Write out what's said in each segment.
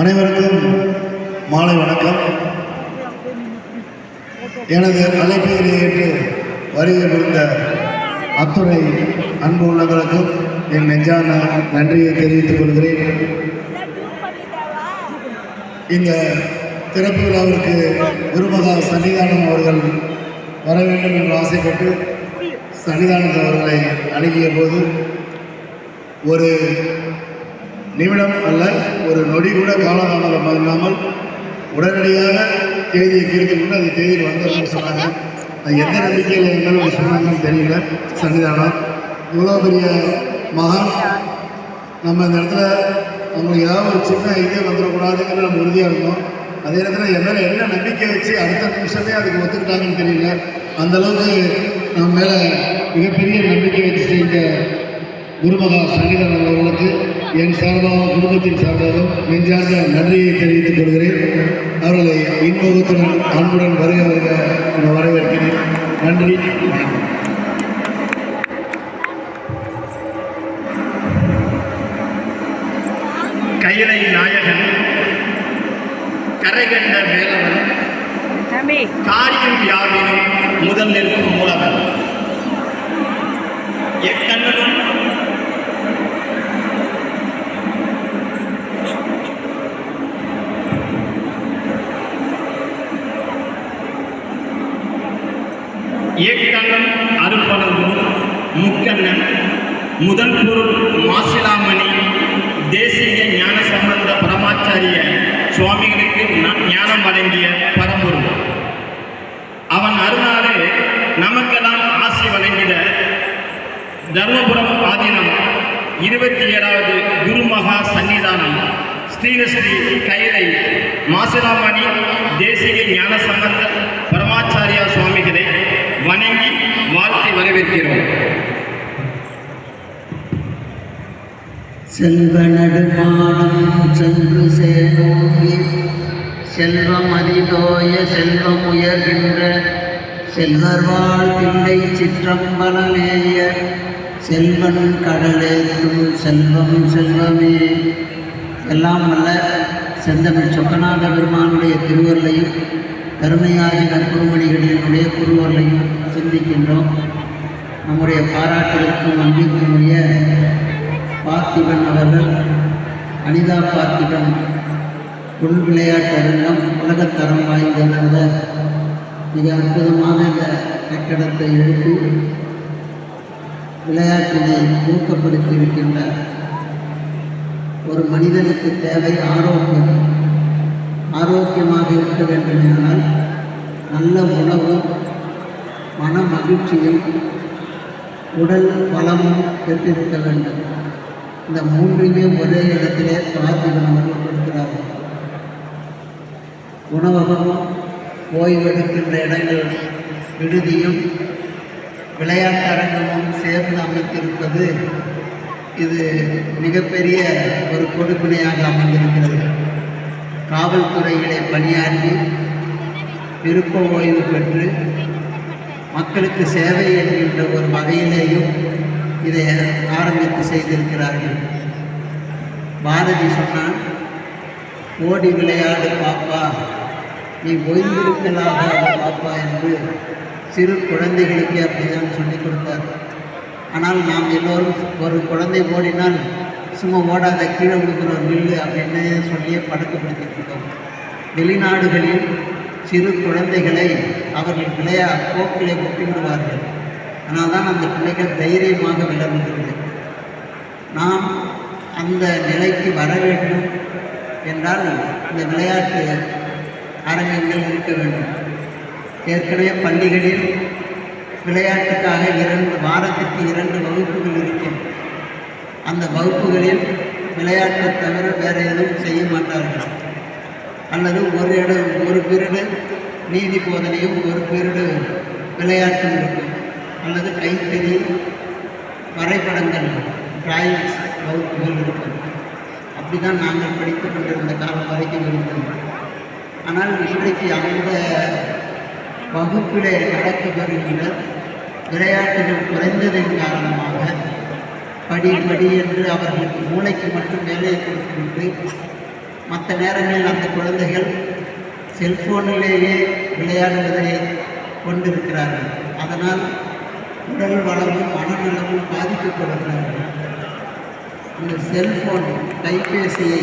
அனைவருக்கும் மாலை வணக்கம். எனது அழைப்பையை ஏற்று வருகை புரிந்த அத்துறை அன்பு உள்ளங்களுக்கும் என் நெஞ்சான நன்றியை தெரிவித்துக் கொள்கிறேன். இந்த திறப்பு விழாவிற்கு குருமகா சன்னிதானம் அவர்கள் வர வேண்டும் என்று ஆசைப்பட்டு சன்னிதானத் அவர்களை அணுகிய போது ஒரு நிமிடம் அல்ல ஒரு நொடி கூட காலதாமதம் இல்லாமல் உடனடியாக தேதியை கேட்கணும்னு கொண்டு அந்த தேதியில் வந்தோம்னு சொன்னாங்க. அது எந்த நம்பிக்கையில் இருந்தாலும் சொன்னாங்கன்னு தெரியல. சன்னிதானம் இவ்வளோ பெரிய மகான். நம்ம இந்த இடத்துல அவங்களுக்கு ஏதாவது ஒரு சின்ன இதே வந்துடக்கூடாதுங்கிற நம்ம உறுதியாக இருந்தோம். அதே நேரத்தில் என் மேலே என்ன நம்பிக்கை வச்சு அடுத்த நிமிஷமே அதுக்கு ஒத்துக்கிட்டாங்கன்னு தெரியல. அந்த அளவுக்கு நம்ம மேலே மிகப்பெரிய நம்பிக்கை வச்சு செய்த குருமகா சன்னிதானம் அவர்களுக்கு என் சார்பாகவும் குடும்பத்தின் சார்பாகவும் நெஞ்சார்ந்த நன்றியை தெரிவித்துக் கொள்கிறேன். அவர்களை இன்முகத்துடன் அன்புடன் வருக வருக என வரவேற்கிறேன். நன்றி கையிலை நாயகன் கரைகண்ட தம்பி. காரியம் யாவினும் முதல் நிற்கும் மூலவன். எக்கண்ணனும் ஏக்கண்ணன் அருப்பணமும் முக்கண்ணன் முதல் பொருள் மாசிலாமணி தேசிய ஞான சம்பந்த பரமாச்சாரிய சுவாமிகளுக்கு ஞானம் வழங்கிய பரம்பொருள். அவன் அருளாலே நமக்கெல்லாம் ஆசி வழங்கிட தர்மபுரம் ஆதீனம் இருபத்தி ஏழாவது குருமகா சன்னிதானம். ஸ்ரீரஸ்ரீ கைலை மாசிலாமணி தேசிய ஞான சம்பந்த பரமாச்சாரியா சுவாமிகளை. வரவேற்கிறோம். செல்வ நடுமானம் சென்று சேரோங்கி செல்வம் அதிதோய செல்வம் உயர்கின்ற செல்வர் வாழ் பிள்ளை சிற்றம்பலமேய செல்வன் கடலேத்தும் செல்வம் செல்வமே. எல்லாம் வல்ல செந்தமிழ் சொக்கநாத பெருமானுடைய திருவருளையும் கருமையாகின குருமணிகளினுடைய குருவருளையும் சிந்திக்கின்றோம். நம்முடைய பாராட்டுகளுக்கும் நம்பிக்கையுடைய பார்த்திபன் அவர்கள் அனிதா பார்த்திபன் உள் விளையாட்டு அரங்கம் உலகத்தரம் வாய்ந்தத மிக அற்புதமான இந்த கட்டடத்தை எழுப்பி விளையாட்டினை ஊக்கப்படுத்தி இருக்கின்றார் ஒரு மனிதனுக்கு தேவை ஆரோக்கியம். ஆரோக்கியமாக இருக்க வேண்டுமானால் நல்ல உணவும் மன மகிழ்ச்சியும் உடல் பலமும் பெற்றிருக்க வேண்டும். இந்த மூன்றுமே ஒரே இடத்திலே பார்த்திபன் அவர்கள் கொடுக்கிறார்கள் உணவகமும் ஓய்வெடுக்கின்ற இடங்கள் விடுதியும் விளையாட்டரங்கமும் சேர்ந்து அமைத்திருப்பது இது மிகப்பெரிய ஒரு கொடுப்பினையாக அமைந்திருக்கிறது. காவல்துறையிலே பணியாற்றி விருப்ப ஓய்வு பெற்று மக்களுக்கு சேவை என்கின்ற ஒரு வகையிலேயும் இதை ஆரம்பித்து செய்திருக்கிறார்கள். பாரதி சொன்னான் ஓடி விளையாடு பாப்பா. நீ ஓய்ந்திருக்கலாக பாப்பா என்று சிறு குழந்தைகளுக்கே அப்படிதான் சொல்லிக் கொடுத்தார். ஆனால் நாம் எல்லோரும் ஒரு குழந்தை ஓடினால் சும்மா ஓடாத கீழே விழுகிறோம் நில்லு அப்படின்னு சொல்லியே பழக்கப்படுத்திட்டு இருக்கோம். வெளிநாடுகளில் சிறு குழந்தைகளை அவர்கள் விளையா போக்கிலே விட்டு விடுவார்கள் ஆனால் தான் அந்த பிள்ளைகள் தைரியமாக விளங்குகிறது. நாம் அந்த நிலைக்கு வர வேண்டும் என்றால் இந்த விளையாட்டு அரங்கங்கள் இருக்க வேண்டும். ஏற்கனவே பள்ளிகளில் விளையாட்டுக்காக இரண்டு வாரத்துக்கு இரண்டு வகுப்புகள் இருக்கும். அந்த வகுப்புகளில் விளையாட்டை தவிர வேறு எதுவும் செய்ய மாட்டார்கள். அல்லது ஒரு இடம் ஒரு பிரிவு நீதி போதனையும் ஒரு பேருடு விளையாட்டும் இருக்கும் அல்லது கைத்தறி வரைபடங்கள் டிராயிங்ஸ் வகுப்புகள் இருக்கும். அப்படி தான் நாங்கள் படித்து கொண்டிருந்த காலம் வரைக்கும் இருந்தோம் ஆனால் இன்றைக்கு அந்த வகுப்பிலே நடக்கப்படுகின்ற விளையாட்டுகள் குறைந்ததன் காரணமாக படி படி என்று அவர்களுக்கு மூளைக்கு மட்டும் வேலையை கொடுத்துவிட்டு மற்ற நேரங்களில் அந்த குழந்தைகள் செல்போனிலேயே விளையாடுவதை கொண்டிருக்கிறார்கள். அதனால் உடல் வளமும் மனநலமும் பாதிக்கப்படுகிறார்கள் இந்த செல்போன் கைபேசியை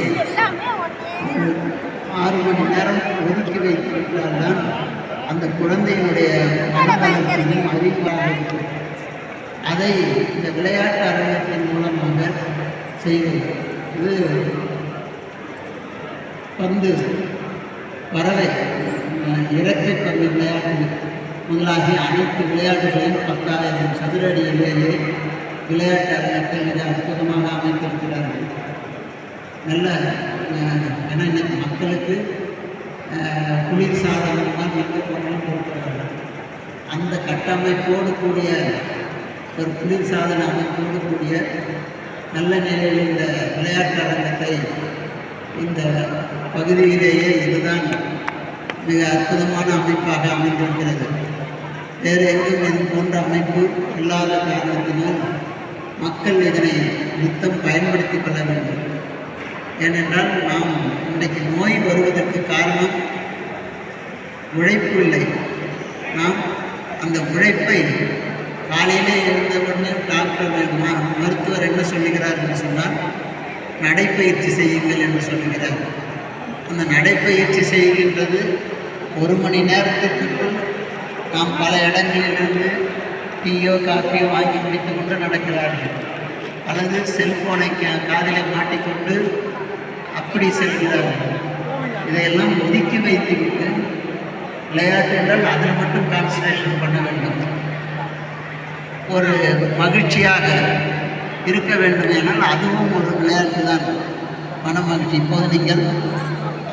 ஆறு மணி நேரம் ஒதுக்கி வைத்திருக்கிறால்தான் அந்த குழந்தையினுடைய மனநலத்தையும் அறிவாக அதை இந்த விளையாட்டு அரங்கத்தின் மூலமாக செய்வது. இது பந்து பறவை. அஹ், இறக்கை பந்து விளையாட்டு. முதலாகிய அனைத்து விளையாட்டுகளையும் பத்தாயிரம் சதுரடியிலேயே விளையாட்டு அரங்கத்தில் மிக அற்புதமாக அமைத்திருக்கிறார்கள். நல்ல அஹ், ஏன்னா இன்னைக்கு மக்களுக்கு குளிர் சாதனம் தான் எந்த பொருளும் கொடுக்கிறார்கள். அந்த கட்டமைப்போடு கூடிய ஒரு குளிர் சாதன அமைப்போடு கூடிய நல்ல நிலையில் இந்த விளையாட்டு அரங்கத்தை இந்த பகுதியிலேயே இதுதான் மிக அற்புதமான அமைப்பாக அமைந்திருக்கிறது. வேறு எங்கும் இது போன்ற அமைப்பு இல்லாத காரணத்தினால் மக்கள் இதனை நித்தம் பயன்படுத்திக் கொள்ள வேண்டும். ஏனென்றால் நாம் இன்றைக்கு நோய் வருவதற்கு காரணம் உழைப்பு இல்லை. நாம் அந்த உழைப்பை காலையிலே எழுந்தவுடனே டாக்டர் மருத்துவர் என்ன சொல்லுகிறார் என்று சொன்னால் நடைப்பயிற்சி செய்யுங்கள் என்று சொல்லுகிறார். அந்த நடைப்பயிற்சி செய்கின்றது ஒரு மணி நேரத்திற்குள் நாம் பல இடங்களிலிருந்து டீயோ காஃபியோ வாங்கி முடித்து கொண்டு நடக்கிறார்கள். அல்லது செல்போனை கா- காதிலே மாட்டிக்கொண்டு அப்படி செல்கிறார்கள். இதையெல்லாம் ஒதுக்கி வைத்துவிட்டு விளையாட்டு என்றால் அதில் மட்டும் கான்சன்ட்ரேஷன் பண்ண வேண்டும். ஒரு மகிழ்ச்சியாக இருக்க வேண்டும் என்றால் அதுவும் ஒரு விளையாட்டு தான் மன மகிழ்ச்சி. இப்போது நீங்கள்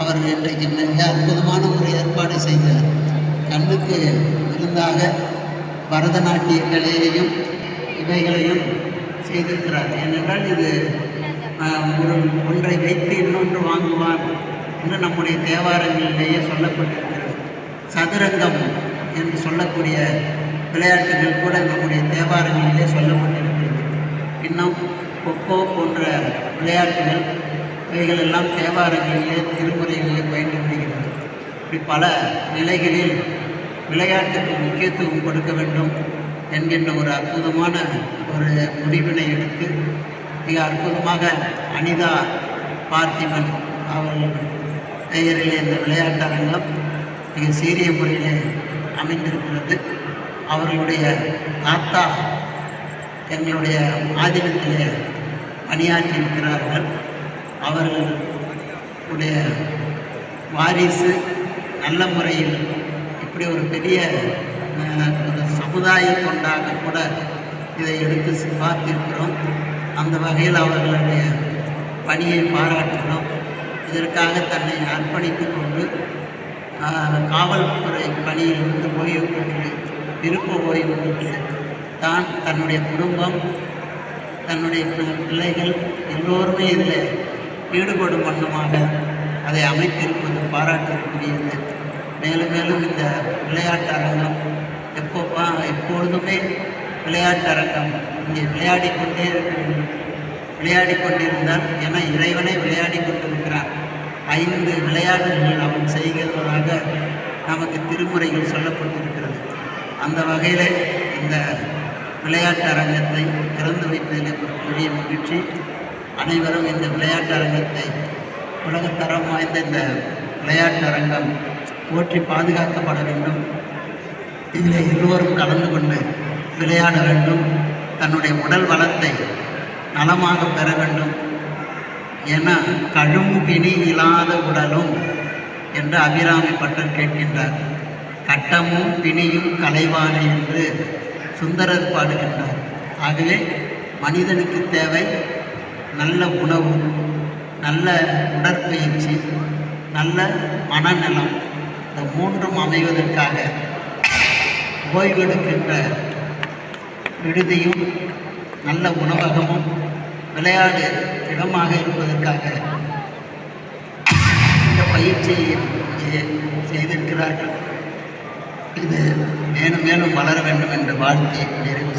அவர் இன்றைக்கு மிக அற்புதமான ஒரு ஏற்பாடு செய்தார். கண்ணுக்கு விருந்தாக பரதநாட்டிய கலையையும் இவைகளையும் செய்திருக்கிறார். ஏனென்றால் இது ஒரு ஒன்றை வைத்து இன்னொன்று வாங்குவார் என்று நம்முடைய தேவாரங்களிலேயே சொல்லப்பட்டிருக்கிறது. சதுரங்கம் என்று சொல்லக்கூடிய விளையாட்டுகள் கூட நம்முடைய தேவாரங்களிலே சொல்லப்பட்டிருக்கிறது. இன்னும் கொக்கோ போன்ற விளையாட்டுகள் இவைகள் எல்லாம் தேவாரங்களிலே திருமுறைகளிலே பயின்று விடுகிறது இப்படி பல நிலைகளில் விளையாட்டுக்கு முக்கியத்துவம் கொடுக்க வேண்டும் என்கின்ற ஒரு அற்புதமான ஒரு முடிவினை எடுத்து மிக அற்புதமாக அனிதா பார்த்திபன் அவர்கள் பெயரிலே இந்த விளையாட்டரங்கம் மிக சீரிய முறையில் அமைந்திருக்கிறது. அவர்களுடைய தாத்தா எங்களுடைய ஆதினத்திலே பணியாற்றி இருக்கிறார்கள் அவர்களுடைய வாரிசு நல்ல முறையில் இப்படி ஒரு பெரிய ஒரு சமுதாய தொண்டாக கூட இதை எடுத்து பார்த்திருக்கிறோம். அந்த வகையில் அவர்களுடைய பணியை பாராட்டுகிறோம். இதற்காக தன்னை அர்ப்பணித்து கொண்டு ஆஹ், காவல்துறை பணியிலிருந்து ஓய்வு பெற்று விருப்ப ஓய்வு பெற்று தான் தன்னுடைய குடும்பம் தன்னுடைய பிள்ளைகள் எல்லோருமே இதில் ஈடுபடும் வண்ணமாக அதை அமைத்திருப்பது பாராட்டக்கூடியது. மேலும் மேலும் இந்த விளையாட்டு அரங்கம் எப்போ எப்பொழுதுமே விளையாட்டு அரங்கம் இங்கே விளையாடி கொண்டே விளையாடி கொண்டிருந்தால் என இறைவனை விளையாடி கொண்டிருக்கிறார். ஐந்து விளையாட்டுகள் அவன் செய்கிறதாக நமக்கு திருமுறையில் சொல்லப்பட்டிருக்கிறது. அந்த வகையில் இந்த விளையாட்டு அரங்கத்தை திறந்து வைப்பதில் பெரிய மகிழ்ச்சி. அனைவரும் இந்த விளையாட்டு அரங்கத்தை உலகத்தரம் வாய்ந்த இந்த விளையாட்டு அரங்கம் போற்றி பாதுகாக்கப்பட வேண்டும். இதில் எல்லோரும் கலந்து கொண்டு விளையாட வேண்டும். தன்னுடைய உடல் வளத்தை நலமாக பெற வேண்டும். என கழும் பிணி இல்லாத உடலும் என்று அபிராமி பட்டர் கேட்கின்றார். கட்டமும் பிணியும் கலைவான என்று சுந்தரர் பாடுகின்றார். ஆகவே மனிதனுக்கு தேவை நல்ல உணவு நல்ல உடற்பயிற்சி நல்ல மனநலம் இந்த மூன்றும் அமைவதற்காக ஓய்வெடுக்கின்ற விடுதியும் நல்ல உணவகமும் விளையாடு இடமாக இருப்பதற்காக இந்த பயிற்சியை செய்திருக்கிறார்கள். இது மேலும் மேலும் வளர வேண்டும் என்று வாழ்த்தி நிறைவு